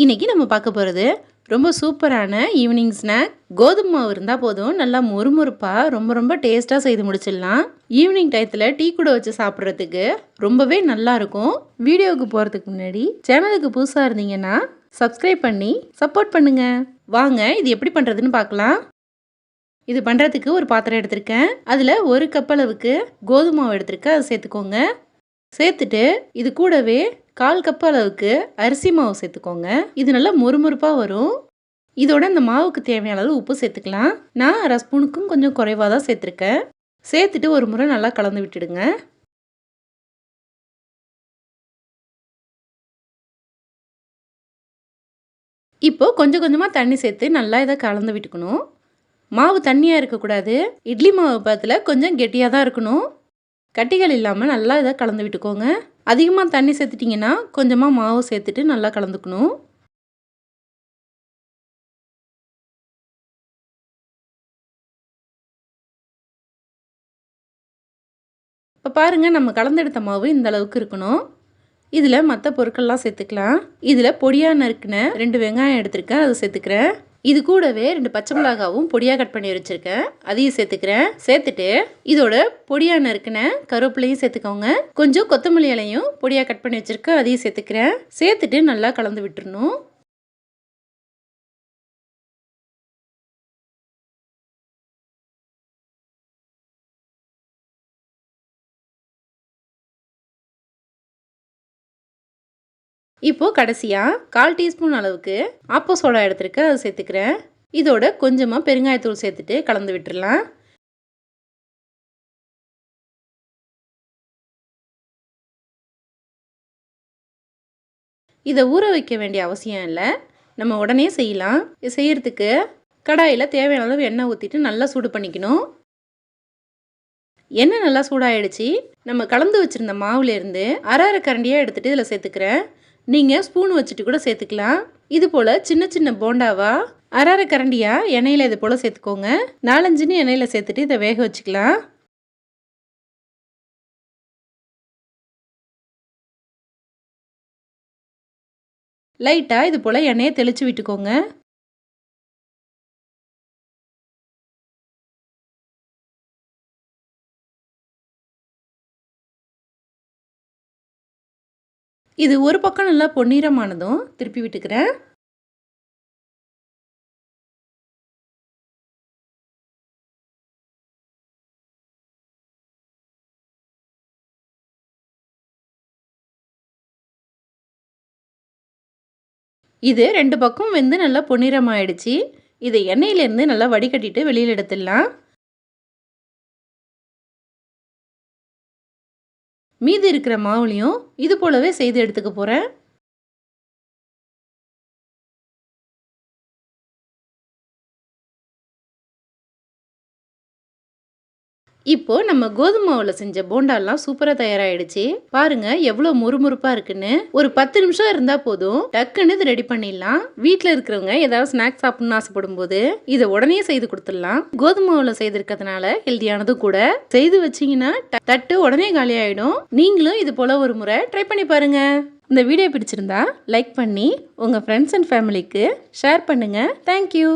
இன்றைக்கி நம்ம பார்க்க போகிறது ரொம்ப சூப்பரான ஈவினிங் ஸ்நாக் கோதுமை மாவு இருந்தால் போதும். நல்லா மொறுமொறுப்பாக ரொம்ப ரொம்ப டேஸ்ட்டாக செய்து முடிச்சிடலாம். ஈவினிங் டயத்தில் டீ கூட வச்சு சாப்பிட்றதுக்கு ரொம்பவே நல்லாயிருக்கும் வீடியோவுக்கு போகிறதுக்கு முன்னாடி சேனலுக்கு புதுசாக இருந்தீங்கன்னா சப்ஸ்கிரைப் பண்ணி சப்போர்ட் பண்ணுங்கள் வாங்க இது எப்படி பண்ணுறதுன்னு பார்க்கலாம். இது பண்ணுறதுக்கு ஒரு பாத்திரம் எடுத்திருக்கேன். அதில் ஒரு கப் அளவுக்கு கோதுமை மாவு எடுத்திருக்கேன். அதை சேர்த்துக்கோங்க. சேர்த்துட்டு இது கூடவே கால் கப் அளவுக்கு அரிசி மாவு சேர்த்துக்கோங்க. இது நல்லா மொறுமொறுப்பாக வரும். இதோட இந்த மாவுக்கு தேவையான அளவு உப்பு சேர்த்துக்கலாம். நான் அரை ஸ்பூனுக்கும் கொஞ்சம் குறைவாக தான் சேர்த்துருக்கேன். சேர்த்துட்டு ஒரு முறை நல்லா கலந்து விட்டுடுங்க. இப்போது கொஞ்சம் கொஞ்சமாக தண்ணி சேர்த்து நல்லா இதை கலந்து விட்டுக்கணும். மாவு தண்ணியாக இருக்கக்கூடாது. இட்லி மாவு பத்தில் கொஞ்சம் கெட்டியாக தான் இருக்கணும். கட்டிகள் இல்லாமல் நல்லா இதை கலந்து விட்டுக்கோங்க. அதிகமாக தண்ணி சேர்த்துட்டிங்கன்னா கொஞ்சமாக மாவு சேர்த்துட்டு நல்லா கலந்துக்கணும். இப்போ பாருங்கள் நம்ம கலந்தெடுத்த மாவு இந்த அளவுக்கு இருக்கணும். இதில் மற்ற பொருட்கள்லாம் சேர்த்துக்கலாம். இதில் பொடியாக நறுக்கின ரெண்டு வெங்காயம் எடுத்திருக்கேன் அதை சேர்த்துக்கிறேன். இது கூடவே ரெண்டு பச்சை மிளகாவும் பொடியாக கட் பண்ணி வச்சுருக்கேன். அதையும் சேர்த்துக்கிறேன். சேர்த்துட்டு இதோட பொடியாக நறுக்கின கருவேப்பிலையும் சேர்த்துக்கோங்க. கொஞ்சம் கொத்தமல்லி இலையும் பொடியாக கட் பண்ணி வச்சுருக்கேன். அதையும் சேர்த்துக்கிறேன். சேர்த்துட்டு நல்லா கலந்து விட்டுருணும் இப்போது கடைசியாக கால் டீஸ்பூன் அளவுக்கு ஆப்போ சோடா எடுத்துருக்கேன் அதை சேர்த்துக்கிறேன். இதோட கொஞ்சமாக பெருங்காயத்தூள் சேர்த்துட்டு கலந்து விட்டுடலாம் இதை ஊற வைக்க வேண்டிய அவசியம் இல்லை. நம்ம உடனே செய்யலாம். செய்கிறதுக்கு கடாயில் தேவையான அளவு எண்ணெய் ஊற்றிட்டு நல்லா சூடு பண்ணிக்கணும். எண்ணெய் நல்லா சூடாயிடுச்சு. நம்ம கலந்து வச்சுருந்த மாவுலேருந்து அரை அரை கரண்டியாக எடுத்துகிட்டு இதில் சேர்த்துக்கிறேன். நீங்கள் ஸ்பூன் வச்சுட்டு கூட சேர்த்துக்கலாம். இது போல் சின்ன சின்ன போண்டாவா? அரை அரை கரண்டியாக எண்ணெயில் இது போல் சேர்த்துக்கோங்க. நாலஞ்சுன்னு எண்ணெயில் சேர்த்துட்டு இதை வேக வச்சுக்கலாம். லைட்டாக இது போல் எண்ணெயை தெளித்து விட்டுக்கோங்க. இது ஒரு பக்கம் நல்லா பொன்னிறமானதும் திருப்பி விட்டுக்கிறேன். இது ரெண்டு பக்கம் வெந்து நல்லா பொன்னிறமாயிடுச்சு. இதை எண்ணெயிலேருந்து நல்லா வடிகட்டிட்டு வெளியில் எடுத்துடலாம். மீதி இருக்கிற மாவுலையும் இது போலவே செய்து எடுத்துக்க போகிறேன் இப்போது நம்ம கோதுமை மாவில் செஞ்ச போண்டாலாம் சூப்பராக தயாராகிடுச்சு பாருங்க எவ்வளோ முறுமுறுப்பாக இருக்குன்னு. ஒரு பத்து நிமிஷம் இருந்தால் போதும். டக்குன்னு இது ரெடி பண்ணிடலாம். வீட்டில் இருக்கிறவங்க ஏதாவது ஸ்நாக்ஸ் சாப்பிடணும்னு ஆசைப்படும் போது இதை உடனே செய்து கொடுத்துடலாம். கோதுமை மாவில் செய்திருக்கிறதுனால ஹெல்த்தியானதும் கூட. செய்து வச்சிங்கன்னா தட்டு உடனே காலியாகிடும் நீங்களும் இது போல் ஒரு முறை ட்ரை பண்ணி பாருங்கள் இந்த வீடியோ பிடிச்சிருந்தா லைக் பண்ணி உங்கள் ஃப்ரெண்ட்ஸ் அண்ட் ஃபேமிலிக்கு ஷேர் பண்ணுங்கள் தேங்க்யூ